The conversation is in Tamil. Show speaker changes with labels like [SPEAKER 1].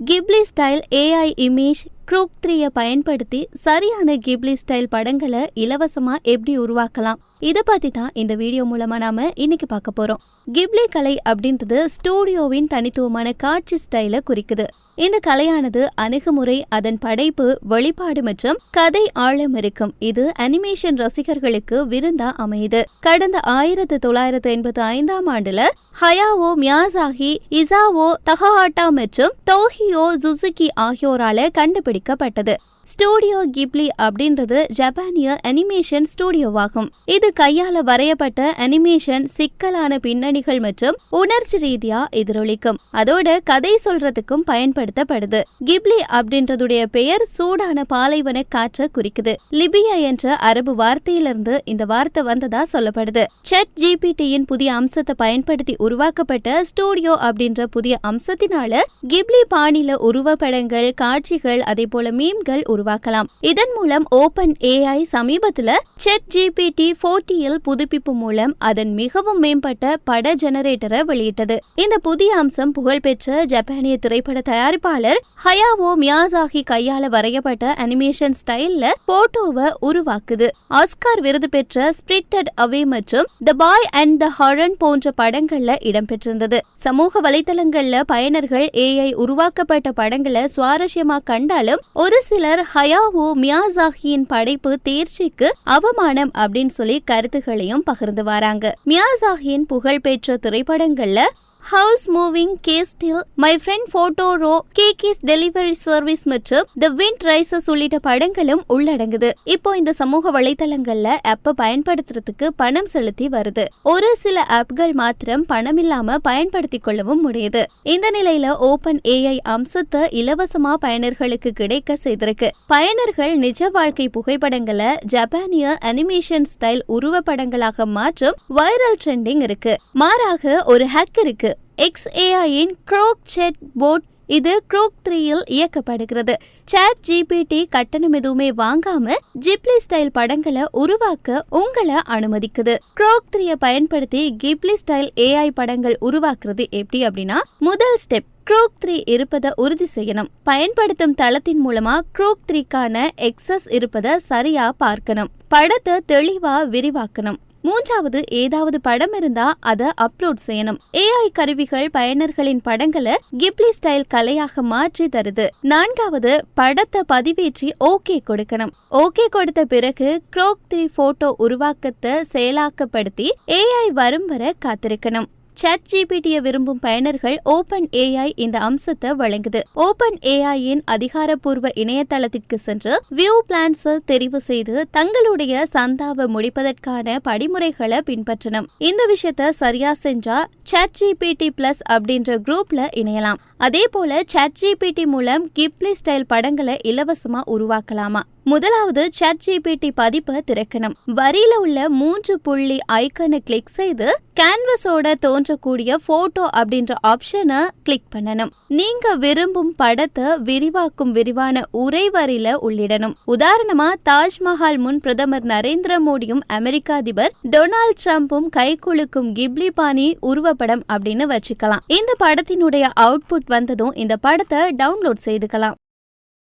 [SPEAKER 1] Ghibli style AI image Grok த்ரீயை பயன்படுத்தி சரியான கிப்லி ஸ்டைல் படங்களை இலவசமாக எப்படி உருவாக்கலாம்? இதை பத்தி தான் இந்த வீடியோ மூலமா நாம இன்னைக்கு பார்க்க போறோம். கிப்லி கலை அப்படின்றது ஸ்டூடியோவின் தனித்துவமான காட்சி ஸ்டைலை குறிக்குது. இந்த கலையானது அணுகுமுறை அதன் படைப்பு வெளிப்பாடு மற்றும் கதை ஆழம் இருக்கும். இது அனிமேஷன் ரசிகர்களுக்கு விருந்தா அமையுது. கடந்த ஆயிரத்து தொள்ளாயிரத்து எண்பத்தி ஐந்தாம் ஆண்டுல ஹயாவோ மியாசாகி இசாவோ தகஹாட்டா மற்றும் தோஹியோ சுசுகி ஆகியோரால கண்டுபிடிக்கப்பட்டது. ஸ்டூடியோ கிப்லி அப்படின்றது ஜப்பானிய அனிமேஷன் ஸ்டூடியோவாகும் இது கையால வரையப்பட்ட அனிமேஷன் சிக்கலான பின்னணிகள் மற்றும் உணர்ச்சி ரீதியா எதிரொலிக்கும். அதோட கதை சொல்றதுக்கும் பயன்படுத்தப்படுது. கிப்லி அப்படின்றதுடைய பெயர் சூடான பாலைவன காற்றை குறிக்குது. லிபியா என்ற அரபு வார்த்தையிலிருந்து இந்த வார்த்தை வந்ததா சொல்லப்படுது. செட் ஜிபிடியின் புதிய அம்சத்தை பயன்படுத்தி உருவாக்கப்பட்ட ஸ்டூடியோ அப்படின்ற புதிய அம்சத்தினால கிப்லி பாணில உருவப்படங்கள் காட்சிகள் அதே போல மீம்கள் உருவாக்கலாம். இதன் மூலம் ஓபன் ஏஐ சமீபத்துல செட் ஜிபிடி போர்ட்டியில் புதுப்பிப்பு மூலம் அதன் மிகவும் மேம்பட்ட பட ஜெனரேட்டரை வெளியிட்டது. இந்த புதிய அம்சம் புகழ்பெற்ற ஜப்பானிய திரைப்பட தயாரிப்பாளர் ஹயாவோ மியாசாகி கையால வரையப்பட்ட அனிமேஷன் ஸ்டைல்ல போட்டோவை உருவாக்குது. ஆஸ்கார் விருது பெற்ற ஸ்பிரிட்டட் அவே மற்றும் த பாய் அண்ட் த ஹரன் போன்ற படங்கள்ல இடம்பெற்றிருந்தது. சமூக வலைதளங்கள்ல பயனர்கள் ஏஐ உருவாக்கப்பட்ட படங்களை சுவாரஸ்யமா கண்டாலும் ஒரு சிலர் ஹயாவோ மியாசாகியின் படைப்பு தேர்ச்சிக்கு அவ அவமானம் அப்படின்னு சொல்லி கருத்துகளையும் பகிர்ந்து வராங்க. மியாசாகியின் புகழ்பெற்ற திரைப்படங்கள்ல Howl's moving castle my friend Totoro case delivery service மற்றும் தி விண்ட் ரைசஸ் உள்ளிட்ட படங்களும் உள்ளடங்குது. இப்போ இந்த சமூக வலைதளங்கள்ல ஆப்பை பயன்படுத்துறதுக்கு பணம் செலுத்தி வருது. ஒரு சில ஆப்கள் மாத்திரம் பணம் இல்லாம பயன்படுத்திக் கொள்ளவும் முடியுது. இந்த நிலையில ஓபன் ஏஐ அம்சத்தை இலவசமா பயனர்களுக்கு கிடைக்க செய்திருக்கு. பயனர்கள் நிஜ வாழ்க்கை புகைப்படங்களை ஜப்பானிய அனிமேஷன் ஸ்டைல் உருவப்படங்களாக மாற்றும் வைரல் ட்ரெண்டிங் இருக்கு. மாறாக ஒரு ஹேக்கருக்கு எக்ஸ்ஏஐயின் க்ரோக் செட் போட் இது க்ரோக் த்ரீயில் இயக்கப்படுகிறது. சாட் ஜிபிடி கட்டணம் எதுவுமே வாங்காம ஜிப்லி ஸ்டைல் படங்களை உருவாக்க உங்களை அனுமதிக்குது. க்ரோக் த்ரீயை பயன்படுத்தி கிப்லி ஸ்டைல் ஏஐ படங்கள் உருவாக்குறது எப்படி அப்படின்னா முதல் ஸ்டெப் க்ரோக் த்ரீ இருப்பதை உறுதி செய்யணும். பயன்படுத்தும் தளத்தின் மூலமா க்ரோக் த்ரீக்கான எக்ஸஸ் இருப்பதை சரியா பார்க்கணும். படத்தை தெளிவா விரிவாக்கணும். மூன்றாவது ஏதாவது படம் இருந்தா அதை அப்லோட் செய்யணும். ஏஐ கருவிகள் பயனர்களின் படங்களை கிப்லி ஸ்டைல் கலையாக மாற்றி தருது. நான்காவது படத்தை பதிவேற்றி ஓகே கொடுக்கணும். ஓகே கொடுத்த பிறகு க்ரோக் த்ரீ போட்டோ உருவாக்கத்தை செயலாக்கப்படுத்தி ஏஐ வரும் வர காத்திருக்கணும். சாட் ஜிபிடியை விரும்பும் பயனர்கள் ஓபன் ஏஐ இந்த அம்சத்தை வழங்குது. ஓபன் ஏஐயின் அதிகாரப்பூர்வ இணையதளத்திற்கு சென்று வியூ பிளான்ஸ் தெரிவு செய்து தங்களுடைய சந்தாவை முடிப்பதற்கான படிமுறைகளை பின்பற்றணும். இந்த விஷயத்த சரியா செஞ்சா சாட் ஜிபிடி பிளஸ் அப்படின்ற குரூப்ல இணையலாம். அதே போல சாட் ஜிபிடி மூலம் கிப்லி ஸ்டைல் படங்களை இலவசமா உருவாக்கலாமா? முதலாவது சாட் ஜிபிடி பதிப்பை திறக்கணும். வரியில உள்ள மூன்று புள்ளி ஐக்கனை கிளிக் செய்து கேன்வஸோட தோன்றக்கூடிய போட்டோ அப்படின்ற ஆப்ஷனை கிளிக் பண்ணணும். நீங்க விரும்பும் படத்தை விரிவாக்கும் விரிவான உரை வரியில உள்ளிடணும். உதாரணமா தாஜ்மஹால் முன் பிரதமர் நரேந்திர மோடியும் அமெரிக்க அதிபர் டொனால்ட் ட்ரம்ப்பும் கை குலுக்கும் கிப்லி பாணி உருவப்படம் அப்படின்னு வச்சுக்கலாம். இந்த படத்தினுடைய அவுட்புட் வந்ததும் இந்த படத்தை டவுன்லோட் செய்துக்கலாம்.